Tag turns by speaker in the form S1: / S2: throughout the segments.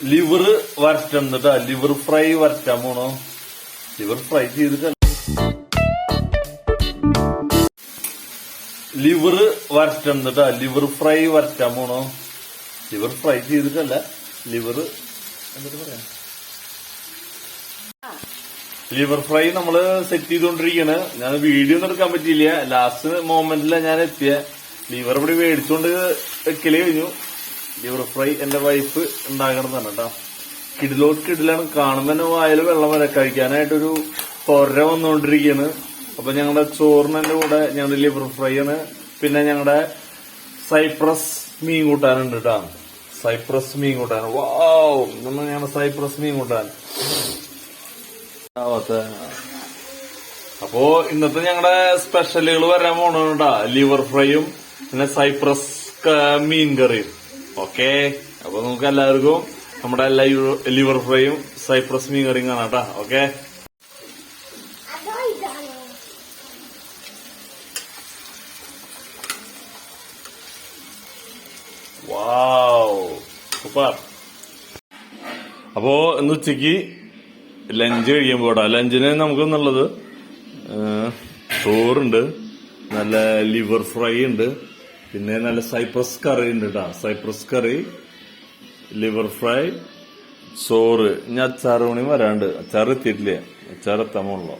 S1: Liver വരട്ടുന്നിട്ടാ liver fry വരട്ടാൻ പോണോ. ലിവർ ഫ്രൈ ചെയ്തിട്ടല്ല ലിവർ വരട്ടുന്നിട്ടാ ലിവർ ഫ്രൈ വരട്ടാൻ പോണോ. ലിവർ ഫ്രൈ ചെയ്തിട്ടല്ല ലിവർ എന്നിട്ട് പറയാം? ലിവർ ഫ്രൈ നമ്മൾ സെറ്റ് ചെയ്തോണ്ടിരിക്കണ് ഞാൻ വീഡിയോ ഒന്നും എടുക്കാൻ പറ്റിയില്ല. ലാസ്റ്റ് മൊമെന്റിലാണ് ഞാൻ എത്തിയ. ലിവർ ഇവിടെ മേടിച്ചോണ്ട് വെക്കൽ കഴിഞ്ഞു. ലിവർ ഫ്രൈ എന്റെ വൈഫ് ഉണ്ടാക്കണം തന്നെ കേട്ടോ കിടിലോട്ട് കിടിലാണ്. കാണുമ്പോ തന്നെ വെള്ളം വരെ കഴിക്കാനായിട്ടൊരു തൊര വന്നുകൊണ്ടിരിക്കുകയാണ് അപ്പൊ ഞങ്ങളുടെ ചോറിനെ കൂടെ ഞങ്ങളുടെ ലിവർ ഫ്രൈ ആണ്. പിന്നെ ഞങ്ങളുടെ സൈപ്രസ് മീൻ കൂട്ടാനുണ്ട് കേട്ടോ സൈപ്രസ് മീൻ കൂട്ടാൻ. വാവ് നമ്മൾ ഞങ്ങളുടെ സൈപ്രസ് മീൻ കൂട്ടാൻ. അപ്പോ ഇന്നത്തെ ഞങ്ങളുടെ സ്പെഷ്യലുകൾ വരാൻ പോണുണ്ടാ ലിവർ ഫ്രൈയും പിന്നെ സൈപ്രസ് മീൻ കറിയും. ഓക്കെ. അപ്പൊ നമുക്ക് എല്ലാവർക്കും നമ്മുടെ ലിവർ ഫ്രൈയും സൈപ്രസ് മീൻ കറിയും കാണാം കേട്ടാ ഓക്കെ. അപ്പോ ഇന്ന് ഉച്ചയ്ക്ക് ലഞ്ച് കഴിക്കാൻ പോടാ ലഞ്ചിന് നമുക്ക് നല്ലത് ചോറുണ്ട് നല്ല ലിവർ ഫ്രൈ ഉണ്ട് പിന്നെ നല്ല സൈപ്രസ് കറി ഉണ്ട് കേട്ടോ സൈപ്രസ് കറി ലിവർ ഫ്രൈ ചോറ്. ഇനി അച്ചാറ് മണി വരാണ്ട്. അച്ചാർ എത്തിയിട്ടില്ല? അച്ചാർ എത്താമുള്ളൂ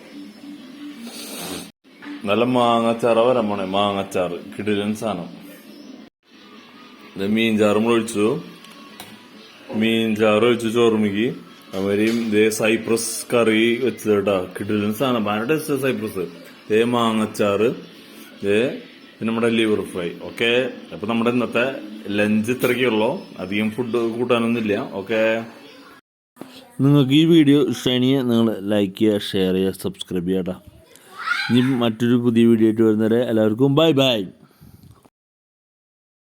S1: നല്ല മാങ്ങച്ചാറ വരാൻ പോണേ. മാങ്ങച്ചാറ് കിടിലൻ സാധനം. മീൻചാറും മീൻ ചാറും കൂടെ ഒഴിച്ചു. മീൻ ചാറ് ഒഴിച്ചു ചോറുമിക്ക് അവരെയും ഇതേ സൈപ്രസ് കറി വെച്ചത് കേട്ടോ കിടിലൻ സാധനം. ഭയങ്കര ടേസ്റ്റ് സൈപ്രസ് ഇതേ മാങ്ങച്ചാറ് ഇതേ പിന്നെ നമ്മുടെ ലിവർ ഫ്രൈ ഓക്കെ അപ്പൊ നമ്മുടെ ഇന്നത്തെ ലഞ്ച് ഇത്രയ്ക്കുള്ളൂ അധികം ഫുഡ് കൂട്ടാനൊന്നുമില്ല ഓക്കെ
S2: നിങ്ങൾക്ക് ഈ വീഡിയോ ഇഷ്ടമായി നിങ്ങൾ ലൈക്ക് ചെയ്യുക ഷെയർ ചെയ്യുക സബ്സ്ക്രൈബ് ചെയ്യുക ഇനി മറ്റൊരു പുതിയ വീഡിയോ ആയിട്ട് വരുന്നവരെ എല്ലാവർക്കും ബൈ ബൈ